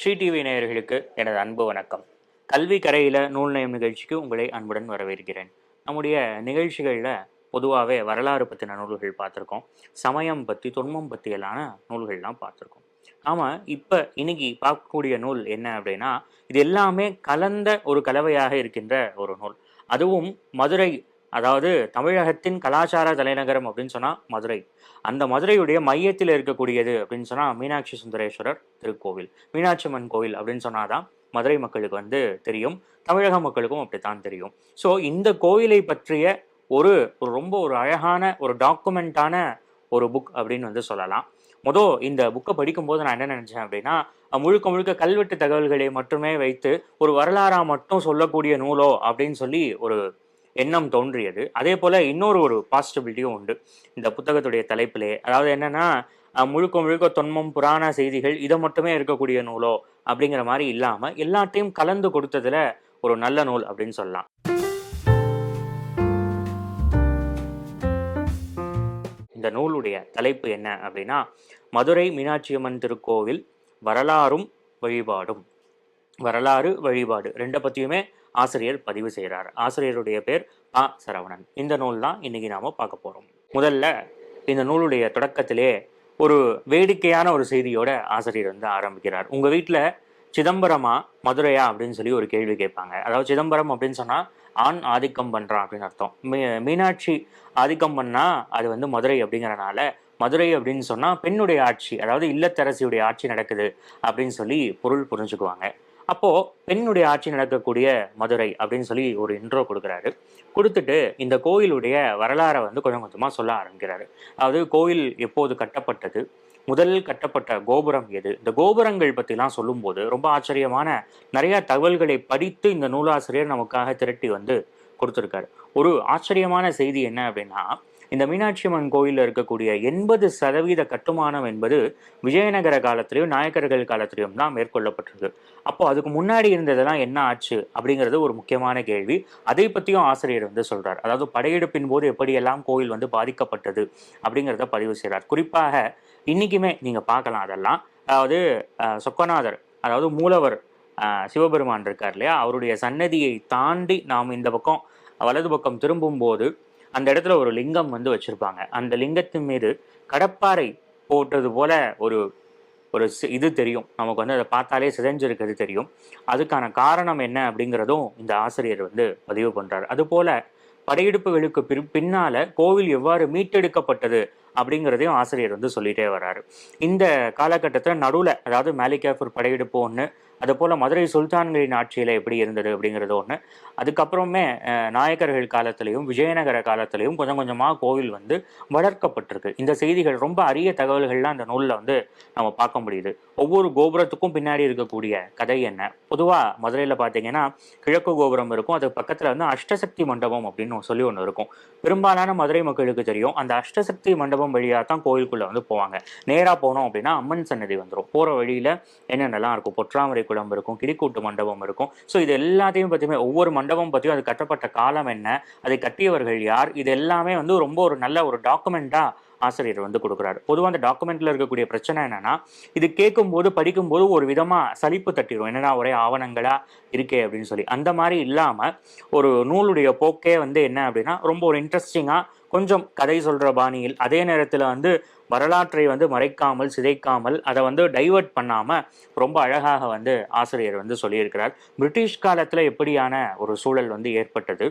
Sri TV நேயர்களுக்கு எனது அன்பு வணக்கம். கல்வி கரையில நூல் நயம் நிகழ்ச்சிக்கு உங்களை அன்புடன் வரவேற்கிறேன். நம்முடைய நிகழ்ச்சிகளில் பொதுவாகவே வரலாறு பற்றின நூல்கள் பார்த்துருக்கோம். சமயம் பற்றி தொன்மம் பற்றியலான நூல்கள்லாம் பார்த்துருக்கோம். ஆமாம் இப்போ இன்னைக்கு பார்க்கக்கூடிய நூல் என்ன அப்படின்னா இது எல்லாமே கலந்த ஒரு கலவையாக இருக்கின்ற ஒரு நூல். அதுவும் மதுரை அதாவது தமிழகத்தின் கலாச்சார தலைநகரம் அப்படின்னு சொன்னால் மதுரை. அந்த மதுரையுடைய மையத்தில் இருக்கக்கூடியது அப்படின்னு சொன்னால் மீனாட்சி சுந்தரேஸ்வரர் திருக்கோவில். மீனாட்சி அம்மன் கோவில் அப்படின்னு சொன்னாதான் மதுரை மக்களுக்கு வந்து தெரியும். தமிழக மக்களுக்கும் அப்படித்தான் தெரியும். ஸோ இந்த கோவிலை பற்றிய ஒரு ஒரு ரொம்ப ஒரு அழகான ஒரு டாக்குமெண்ட்டான ஒரு புக் அப்படின்னு வந்து சொல்லலாம். மொதல் இந்த புக்கை படிக்கும்போது நான் என்ன நினச்சேன் அப்படின்னா முழுக்க முழுக்க கல்வெட்டு தகவல்களை மட்டுமே வைத்து ஒரு வரலாறாக மட்டும் சொல்லக்கூடிய நூலோ அப்படின்னு சொல்லி ஒரு எண்ணம் தோன்றியது. அதே போல் இன்னொரு ஒரு பாசிட்டிபிலிட்டியும் உண்டு. இந்த புத்தகத்துடைய தலைப்பிலே. அதாவது என்னன்னா முழுக்க முழுக்க தொன்மம் புராண செய்திகள் இதை மட்டுமே இருக்கக்கூடிய நூலோ அப்படிங்கிற மாதிரி இல்லாமல் எல்லாத்தையும் கலந்து கொடுத்ததுல ஒரு நல்ல நூல் அப்படின்னு சொல்லலாம். இந்த நூலுடைய தலைப்பு என்ன அப்படின்னா மதுரை மீனாட்சியம்மன் திருக்கோவில் வரலாறும் வழிபாடும். வரலாறு வழிபாடு. ரெண்டை பற்றியுமே ஆசிரியர் பதிவு செய்கிறார். ஆசிரியருடைய பேர் பா. சரவணன். இந்த நூல் தான் இன்னைக்கு நாம பார்க்க போறோம். முதல்ல இந்த நூலுடைய தொடக்கத்திலே ஒரு வேடிக்கையான ஒரு செய்தியோட ஆசிரியர் வந்து ஆரம்பிக்கிறார். உங்க வீட்டில் சிதம்பரமா மதுரையா அப்படின்னு சொல்லி ஒரு கேள்வி கேட்பாங்க. அதாவது சிதம்பரம் அப்படின்னு சொன்னா ஆண் ஆதிக்கம் பண்றான் அப்படின்னு அர்த்தம். மீ- மீனாட்சி ஆதிக்கம் பண்ணா அது வந்து மதுரை அப்படிங்கிறனால மதுரை அப்படின்னு சொன்னா பெண்ணுடைய ஆட்சி அதாவது இல்லத்தரசியுடைய ஆட்சி நடக்குது அப்படின்னு சொல்லி பொருள் புரிஞ்சுக்குவாங்க. அப்போ பெண்ணுடைய ஆட்சி நடக்கக்கூடிய மதுரை அப்படின்னு சொல்லி ஒரு இன்ட்ரோ கொடுக்குறாரு. கொடுத்துட்டு இந்த கோயிலுடைய வரலாறை வந்து கொஞ்சம் கொஞ்சமா சொல்ல ஆரம்பிக்கிறாரு. அதாவது கோயில் எப்போது கட்டப்பட்டது முதல் கட்டப்பட்ட கோபுரம் எது இந்த கோபுரங்கள் பற்றிலாம் சொல்லும்போது ரொம்ப ஆச்சரியமான நிறைய தகவல்களை படித்து இந்த நூலாசிரியர் நமக்காக திரட்டி வந்து கொடுத்துருக்காரு. ஒரு ஆச்சரியமான செய்தி என்ன அப்படின்னா இந்த மீனாட்சி அம்மன் கோயிலில் இருக்கக்கூடிய எண்பது சதவீத கட்டுமானம் என்பது விஜயநகர காலத்திலையும் நாயக்கர்கள் காலத்திலையும் தான் மேற்கொள்ளப்பட்டிருக்கு. அப்போ அதுக்கு முன்னாடி இருந்ததெல்லாம் என்ன ஆச்சு அப்படிங்கிறது ஒரு முக்கியமான கேள்வி. அதை பற்றியும் ஆசிரியர் வந்து சொல்கிறார் அதாவது படையெடுப்பின் போது எப்படியெல்லாம் கோயில் வந்து பாதிக்கப்பட்டது அப்படிங்கிறத பதிவு செய்கிறார் குறிப்பாக இன்றைக்குமே நீங்கள் பார்க்கலாம் அதெல்லாம். அதாவது சொக்கநாதர் அதாவது மூலவர் சிவபெருமான் இருக்கார் இல்லையா? அவருடைய சன்னதியை தாண்டி நாம் இந்த பக்கம் வலது பக்கம் திரும்பும்போது அந்த இடத்துல ஒரு லிங்கம் வந்து வச்சிருப்பாங்க. அந்த லிங்கத்தின் மீது கடப்பாறை போட்டது போல ஒரு ஒரு சி- இது தெரியும். நமக்கு வந்து அதை பார்த்தாலே சிதைஞ்சிருக்கிறது தெரியும். அதுக்கான காரணம் என்ன அப்படிங்கிறதும் இந்த ஆசிரியர் வந்து பதிவு பண்ணுறாரு அதுபோல படையெடுப்புகளுக்கு பின் பின்னால கோவில் எவ்வாறு மீட்டெடுக்கப்பட்டது அப்படிங்கிறதையும் ஆசிரியர் வந்து சொல்லிட்டே வராரு. இந்த காலகட்டத்தில் நடுவில் அதாவது மேலிகாஃபூர் படையெடுப்பு ஒன்று அது போல் மதுரை சுல்தான்களின் ஆட்சியில் எப்படி இருந்தது அப்படிங்கிறது ஒன்று அதுக்கப்புறமே நாயக்கர்கள் காலத்திலையும் விஜயநகர காலத்திலையும் கொஞ்சம் கொஞ்சமாக கோவில் வந்து வளர்க்கப்பட்டிருக்கு. இந்த செய்திகள் ரொம்ப அரிய தகவல்கள்லாம் அந்த நூலில் வந்து நம்ம பார்க்க முடியுது. ஒவ்வொரு கோபுரத்துக்கும் பின்னாடி இருக்கக்கூடிய கதை என்ன? பொதுவாக மதுரையில் பார்த்தீங்கன்னா கிழக்கு கோபுரம் இருக்கும் அதுக்கு பக்கத்தில் வந்து அஷ்டசக்தி மண்டபம் அப்படின்னு சொல்லி ஒன்று இருக்கும். பெரும்பாலான மதுரை மக்களுக்கு தெரியும் அந்த அஷ்டசக்தி மண்டபம் வழியாக தான் கோயிலுக்குள்ளே வந்து போவாங்க. நேராக போனோம் அப்படின்னா அம்மன் சன்னதி வந்துடும் போகிற வழியில் என்னென்னலாம் இருக்கும்? பொற்றாமரை குளம் இருக்கும் கிளிக்கூட்டு மண்டபம் இருக்கும். ஸோ இது எல்லாத்தையும் பற்றியுமே ஒவ்வொரு மண்டபம் பற்றியும் அது கட்டப்பட்ட காலம் என்ன அதை கட்டியவர்கள் யார் இது எல்லாமே வந்து ரொம்ப ஒரு நல்ல ஒரு டாக்குமெண்ட்டாக ஆசிரியர் வந்து கொடுக்குறாரு. பொதுவாக அந்த டாக்குமெண்ட்டில் இருக்கக்கூடிய பிரச்சனை என்னன்னா இது கேட்கும்போது படிக்கும்போது ஒரு விதமாக சலிப்பு தட்டிடும் என்னன்னா ஒரே ஆவணங்களாக இருக்கே அப்படின்னு சொல்லி. அந்த மாதிரி இல்லாமல் ஒரு நூலுடைய போக்கே வந்து என்ன அப்படின்னா ரொம்ப ஒரு இன்ட்ரெஸ்டிங்காக கொஞ்சம் கதை சொல்கிற பாணியில் அதே நேரத்தில் வந்து வரலாற்றை வந்து மறைக்காமல் சிதைக்காமல் அதை வந்து டைவர்ட் பண்ணாமல் ரொம்ப அழகாக வந்து ஆசிரியர் வந்து சொல்லியிருக்கிறார். பிரிட்டிஷ் காலத்தில் எப்படியான ஒரு சூழல் வந்து ஏற்பட்டது?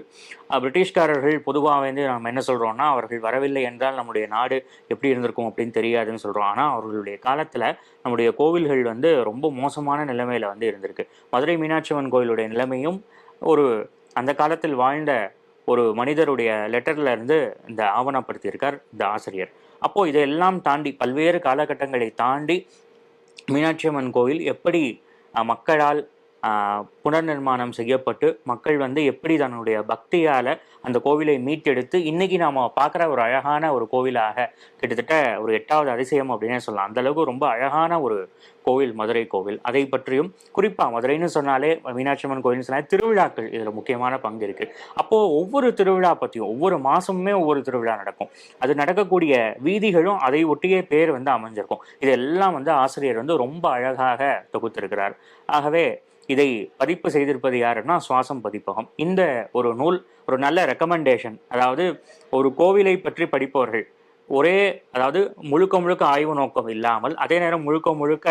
பிரிட்டிஷ்காரர்கள் பொதுவாக வந்து நம்ம என்ன சொல்கிறோம்னா அவர்கள் வரவில்லை என்றால் நம்முடைய நாடு எப்படி இருந்திருக்கும் அப்படின்னு தெரியாதுன்னு சொல்கிறோம் ஆனால் அவர்களுடைய காலத்தில் நம்முடைய கோவில்கள் வந்து ரொம்ப மோசமான நிலைமையில் வந்து இருந்திருக்கு. மதுரை மீனாட்சி அம்மன் கோயிலுடைய நிலைமையும் ஒரு அந்த காலத்தில் வாழ்ந்த ஒரு மனிதருடைய லெட்டர்ல இருந்து இந்த ஆவணப்படுத்தியிருக்கார் இந்த ஆசிரியர். அப்போ இதையெல்லாம் தாண்டி பல்வேறு காலகட்டங்களை தாண்டி மீனாட்சி அம்மன் கோயில் எப்படி மக்களால் புனர் புனர்நிர்மாணம் செய்யப்பட்டு மக்கள் வந்து எப்படி தன்னுடைய பக்தியால அந்த கோவிலை மீட்டெடுத்து இன்னைக்கு நாம பார்க்குற ஒரு அழகான ஒரு கோவிலாக கிட்டத்தட்ட ஒரு எட்டாவது அதிசயம் அப்படின்னே சொல்லலாம். அந்த அளவுக்கு ரொம்ப அழகான ஒரு கோவில் மதுரை கோவில். அதை பற்றியும் குறிப்பாக மதுரைன்னு சொன்னாலே மீனாட்சி அம்மன் கோவில்னு சொன்னாலே திருவிழாக்கள் இதில் முக்கியமான பங்கு இருக்கு. அப்போ ஒவ்வொரு திருவிழா பற்றியும் ஒவ்வொரு மாசமுமே ஒவ்வொரு திருவிழா நடக்கும். அது நடக்கக்கூடிய வீதிகளும் அதை ஒட்டிய பேர் வந்து அமைஞ்சிருக்கும். இதெல்லாம் வந்து ஆசிரியர் வந்து ரொம்ப அழகாக தொகுத்திருக்கிறார். ஆகவே இதை பதிப்பு செய்திருப்பது யாருன்னா சுவாசம் பதிப்பகம். இந்த ஒரு நூல் ஒரு நல்ல ரெக்கமெண்டேஷன் அதாவது ஒரு கோவிலை பற்றி படிப்பவர்கள் ஒரே அதாவது முழுக்க முழுக்க ஆய்வு நோக்கம் இல்லாமல் அதே நேரம் முழுக்க முழுக்க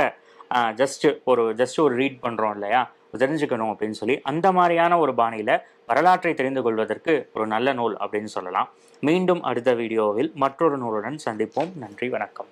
ஜஸ்ட் ஒரு ஜஸ்ட் ஒரு ரீட் பண்ணுறோம் இல்லையா? தெரிஞ்சுக்கணும் அப்படின்னு சொல்லி அந்த மாதிரியான ஒரு பாணியில் வரலாற்றை தெரிந்து கொள்வதற்கு ஒரு நல்ல நூல் அப்படின்னு சொல்லலாம். மீண்டும் அடுத்த வீடியோவில் மற்றொரு நூலுடன் சந்திப்போம். நன்றி வணக்கம்.